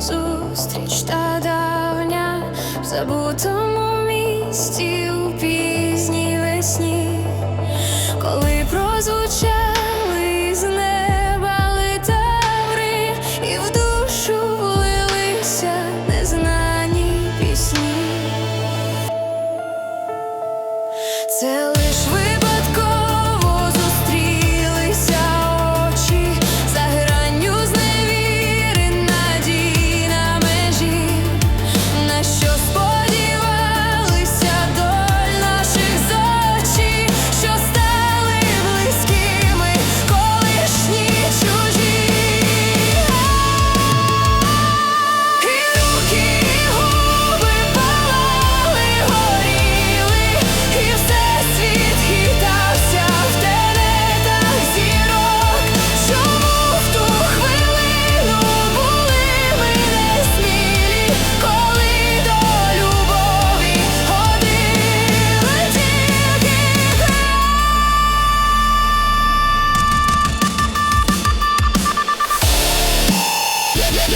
Зустріч та давня в забутому місті у пізній весні, коли прозвучали з неба литаври, і в душу влилися незнані пісні. Це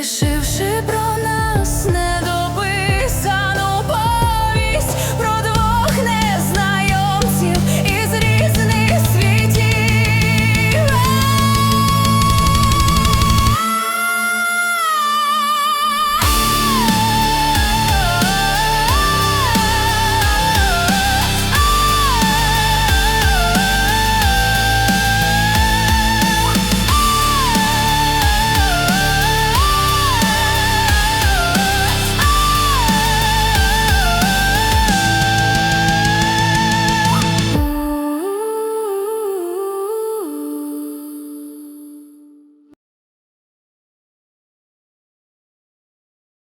Вирішивши